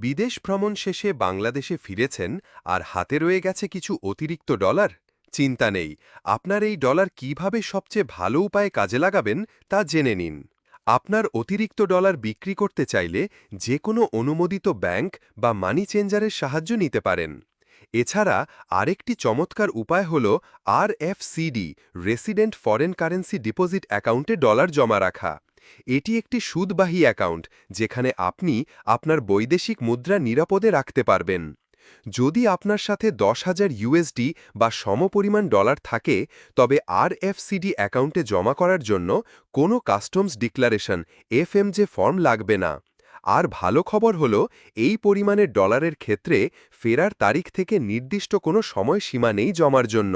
বিদেশ ভ্রমণ শেষে বাংলাদেশে ফিরেছেন আর হাতে রয়ে গেছে কিছু অতিরিক্ত ডলার? চিন্তা নেই। আপনার এই ডলার কীভাবে সবচেয়ে ভালো উপায়ে কাজে লাগাবেন তা জেনে নিন। আপনার অতিরিক্ত ডলার বিক্রি করতে চাইলে যে কোনো অনুমোদিত ব্যাংক বা মানি চেঞ্জারের সাহায্য নিতে পারেন। এছাড়া আরেকটি চমৎকার উপায় হল আর RFCD resident foreign currency deposit অ্যাকাউন্টে ডলার জমা রাখা। এটি একটি সুদবাহী অ্যাকাউন্ট, যেখানে আপনি আপনার বৈদেশিক মুদ্রা নিরাপদে রাখতে পারবেন। যদি আপনার সাথে দশ হাজার ইউএসডি বা সমপরিমাণ ডলার থাকে, তবে আরএফসিডি অ্যাকাউন্টে জমা করার জন্য কোনো কাস্টমস ডিক্লারেশন এফএমজে ফর্ম লাগবে না। আর ভালো খবর হল, এই পরিমাণের ডলারের ক্ষেত্রে ফেরার তারিখ থেকে নির্দিষ্ট কোনো সময়সীমা নেই জমার জন্য।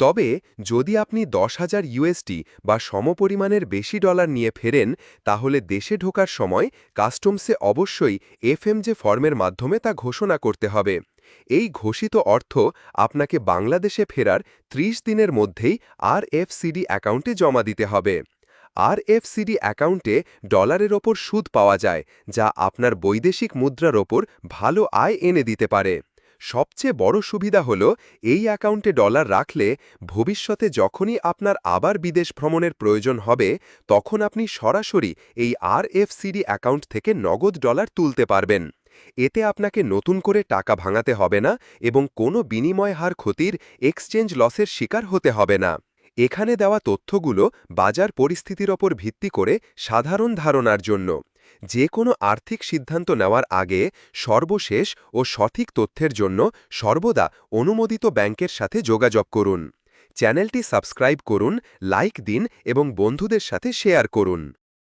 তবে যদি আপনি দশ হাজার ইউএসডি বা সমপরিমাণের বেশি ডলার নিয়ে ফেরেন, তাহলে দেশে ঢোকার সময় কাস্টমসে অবশ্যই এফএমজে ফর্মের মাধ্যমে তা ঘোষণা করতে হবে। এই ঘোষিত অর্থ আপনাকে বাংলাদেশে ফেরার ৩০ দিনের মধ্যেই আরএফসিডি অ্যাকাউন্টে জমা দিতে হবে। আরএফসিডি অ্যাকাউন্টে ডলারের ওপর সুদ পাওয়া যায়, যা আপনার বৈদেশিক মুদ্রার ওপর ভালো আয় এনে দিতে পারে। সবচেয়ে বড় সুবিধা হল এই অ্যাকাউন্টে ডলার রাখলে ভবিষ্যতে যখনই আপনার আবার বিদেশ ভ্রমণের প্রয়োজন হবে, তখন আপনি সরাসরি এই আরএফসিডি অ্যাকাউন্ট থেকে নগদ ডলার তুলতে পারবেন। এতে আপনাকে নতুন করে টাকা ভাঙাতে হবে না এবং কোনো বিনিময় হার ক্ষতির এক্সচেঞ্জ লসের শিকার হতে হবে না। এখানে দেওয়া তথ্যগুলো বাজার পরিস্থিতির ওপর ভিত্তি করে সাধারণ ধারণার জন্য। যে কোনো আর্থিক সিদ্ধান্ত নেওয়ার আগে সর্বশেষ ও সঠিক তথ্যের জন্য সর্বদা অনুমোদিত ব্যাংকের সাথে যোগাযোগ করুন। চ্যানেলটি সাবস্ক্রাইব করুন, লাইক দিন এবং বন্ধুদের সাথে শেয়ার করুন।